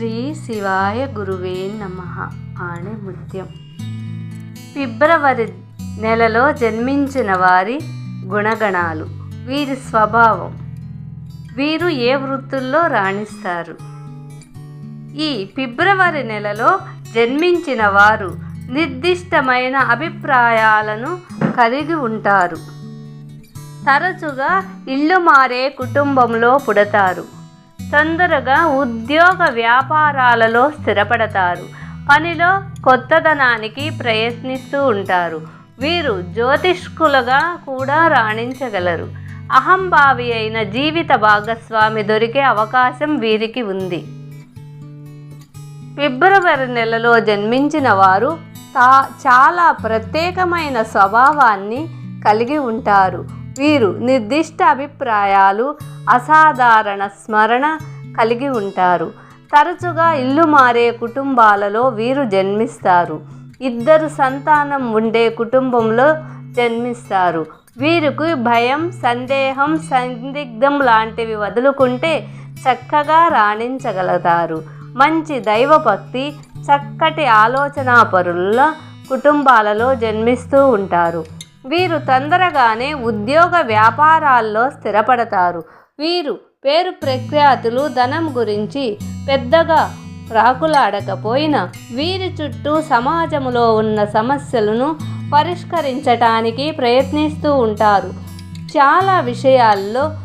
శ్రీ శివాయ గురువే నమ అనే ముత్యం. ఫిబ్రవరి నెలలో జన్మించిన వారి గుణగణాలు వీరి స్వభావం వీరు ఏ వృత్తుల్లో రాణిస్తారు? ఈ ఫిబ్రవరి నెలలో జన్మించిన వారు నిర్దిష్టమైన అభిప్రాయాలను కలిగి ఉంటారు. తరచుగా ఇల్లు మారే కుటుంబంలో పుడతారు. తొందరగా ఉద్యోగ వ్యాపారాలలో స్థిరపడతారు. పనిలో కొత్తదనానికి ప్రయత్నిస్తూ ఉంటారు. వీరు జ్యోతిష్కులుగా కూడా రాణించగలరు. అహంభావి అయిన జీవిత భాగస్వామి దొరికే అవకాశం వీరికి ఉంది. ఫిబ్రవరి నెలలో జన్మించిన వారు తా చాలా ప్రత్యేకమైన స్వభావాన్ని కలిగి ఉంటారు. వీరు నిర్దిష్ట అభిప్రాయాలు అసాధారణ స్మరణ కలిగి ఉంటారు. తరచుగా ఇల్లు మారే కుటుంబాలలో వీరు జన్మిస్తారు. ఇద్దరు సంతానం ఉండే కుటుంబంలో జన్మిస్తారు. వీరికి భయం సందేహం సందిగ్ధం లాంటివి వదులుకుంటే చక్కగా రాణించగలుగుతారు మంచి దైవభక్తి చక్కటి ఆలోచనాపరుల కుటుంబాలలో జన్మిస్తూ ఉంటారు. వీరు తొందరగానే ఉద్యోగ వ్యాపారాల్లో స్థిరపడతారు. వీరు పేరు ప్రఖ్యాతులు ధనం గురించి పెద్దగా రాకులాడకపోయినా వీరి చుట్టూ సమాజంలో ఉన్న సమస్యలను పరిష్కరించటానికి ప్రయత్నిస్తూ ఉంటారు. చాలా విషయాల్లో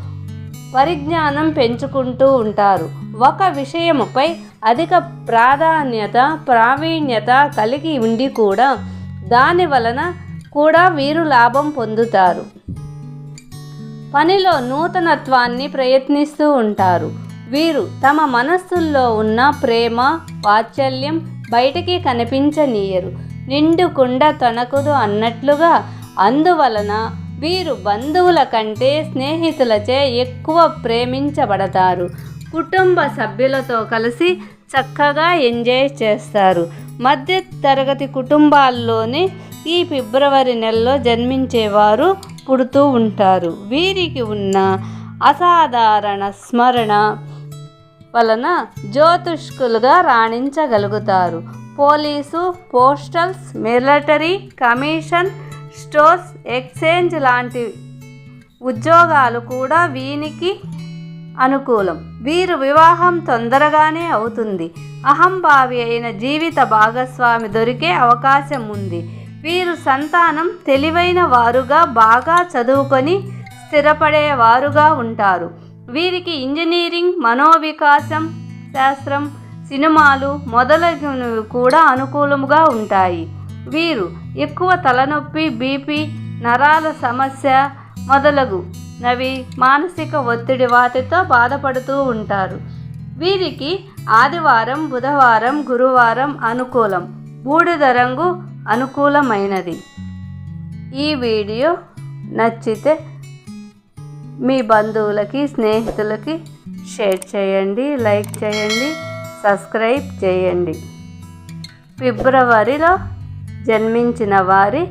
పరిజ్ఞానం పెంచుకుంటూ ఉంటారు. ఒక విషయముపై అధిక ప్రాధాన్యత ప్రావీణ్యత కలిగి ఉండి కూడా దాని వలన కూడా వీరు లాభం పొందుతారు. పనిలో నూతనత్వాన్ని ప్రయత్నిస్తూ ఉంటారు. వీరు తమ మనస్సుల్లో ఉన్న ప్రేమ వాత్సల్యం బయటికి కనిపించనీయరు. నిండుకుండ తొనకుదు అన్నట్లుగా అందువలన వీరు బంధువుల కంటే స్నేహితులచే ఎక్కువ ప్రేమించబడతారు. కుటుంబ సభ్యులతో కలిసి చక్కగా ఎంజాయ్ చేస్తారు. మధ్య తరగతి కుటుంబాల్లోనే ఈ ఫిబ్రవరి నెలలో జన్మించేవారు పుడుతూ ఉంటారు. వీరికి ఉన్న అసాధారణ స్మరణ వలన జ్యోతిష్కులుగా రాణించగలుగుతారు. Police postals military commission stores exchange లాంటి ఉద్యోగాలు కూడా వీనికి అనుకూలం. వీరు వివాహం తొందరగానే అవుతుంది. అహంభావి అయిన జీవిత భాగస్వామి దొరికే అవకాశం ఉంది. వీరు సంతానం తెలివైన వారుగా బాగా చదువుకొని స్థిరపడే వారుగా ఉంటారు. వీరికి ఇంజనీరింగ్ మనోవికాసం శాస్త్రం సినిమాలు మొదలగునవి కూడా అనుకూలముగా ఉంటాయి. వీరు ఎక్కువ తలనొప్పి బీపీ నరాల సమస్య మొదలగు. నవి మానసిక ఒత్తిడి వాటితో బాధపడుతూ ఉంటారు. వీరికి ఆదివారం బుధవారం గురువారం అనుకూలం. బూడిద రంగు అనుకూలమైనది. ఈ వీడియో నచ్చితే మీ బంధువులకి స్నేహితులకి షేర్ చేయండి లైక్ చేయండి సబ్స్క్రైబ్ చేయండి. ఫిబ్రవరిలో జన్మించిన వారి